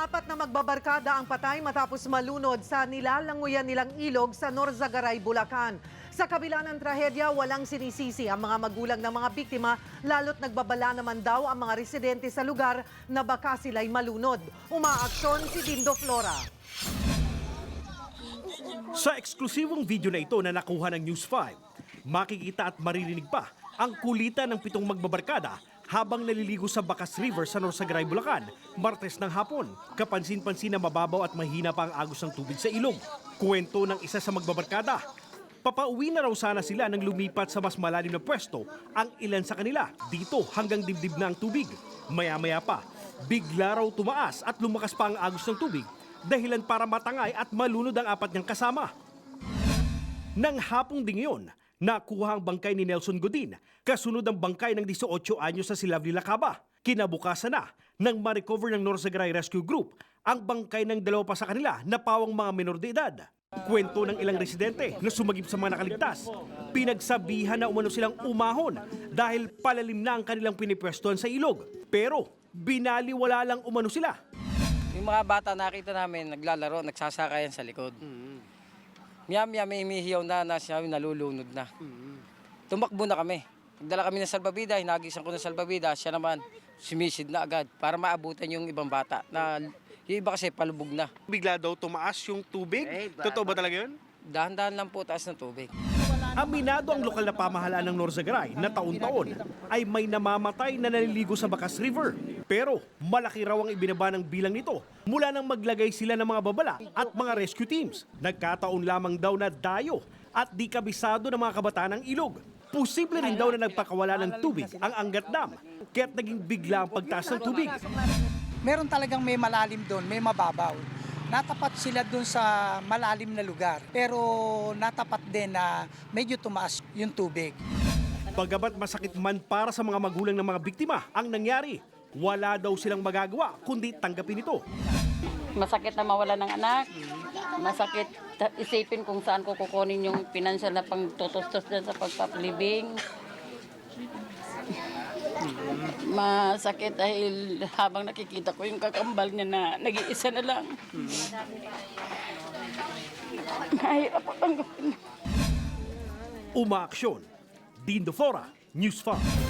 Apat na magbabarkada ang patay matapos malunod sa nilalanguyan nilang ilog sa Norzagaray, Bulacan. Sa kabila ng trahedya, walang sinisisi ang mga magulang ng mga biktima, lalo't nagbabala naman daw ang mga residente sa lugar na baka sila'y malunod. Umaaksyon si Dindo Flora. Sa eksklusibong video na ito na nakuha ng News 5, makikita at maririnig pa ang kulitan ng pitong magbabarkada habang naliligo sa Bacas River sa Norsagaray, Bulacan, Martes ng hapon. Kapansin-pansin na mababaw at mahina pa ang agos ng tubig sa ilog. Kwento ng isa sa magbabarkada. Papauwi na raw sana sila nang lumipat sa mas malalim na pwesto ang ilan sa kanila. Dito hanggang dibdib na ang tubig. Maya-maya pa, bigla raw tumaas at lumakas pa ang agos ng tubig dahilan para matangay at malunod ang apat niyang kasama. Nang hapong ding iyon, nakuha ang bangkay ni Nelson Godin, kasunod ang bangkay ng 18 anyo sa Silavli Lacaba. Kinabukasan na, nang ma-recover ng Norzagaray Rescue Group, ang bangkay ng dalawa pa sa kanila na pawang mga menor de edad. Kwento ng ilang residente na sumagip sa mga nakaligtas. Pinagsabihan na umano silang umahon dahil palalim na ang kanilang pinipwestuhan sa ilog. Pero binaliwala lang umano sila Yung mga bata nakita namin, naglalaro, nagsasakayan sa likod. Miyam miyam may mihiyaw na, na siya nalulunod na. Tumakbo na kami. Nagdala kami ng salbabida, hinagisan ko ng salbabida, siya naman sumisid na agad para maabutan yung ibang bata na yung iba kasi palubog na. bigla daw tumaas yung tubig? Totoo ba talaga yun? Dahan-dahan lang po taas ng tubig. Aminado ang lokal na pamahalaan ng Norzagaray na taon-taon ay may namamatay na naliligo sa Bacas River. Pero malaki raw ang ibinaba ng bilang nito mula nang maglagay sila ng mga babala at mga rescue teams. Nagkataon lamang daw na dayo at di kabisado ng mga kabataan ng ilog. Posible rin daw na nagpakawala ng tubig ang Angat Dam kaya't naging bigla ang pagtaas ng tubig. meron talagang may malalim doon, may mababaw. Natapat sila doon sa malalim na lugar. Pero natapat din na medyo tumaas yung tubig. Pagabat masakit man para sa mga magulang ng mga biktima ang nangyari, wala daw silang magagawa kundi tanggapin ito. Masakit na mawala ng anak. Masakit isipin kung saan ko kukunin yung financial na pangtutustos dyan sa pagpapalibing. Masakit dahil habang nakikita ko yung kakambal niya na nag-iisa na lang. Mahirap po tanggapin. Umaaksyon. Dindo Flora, News 5.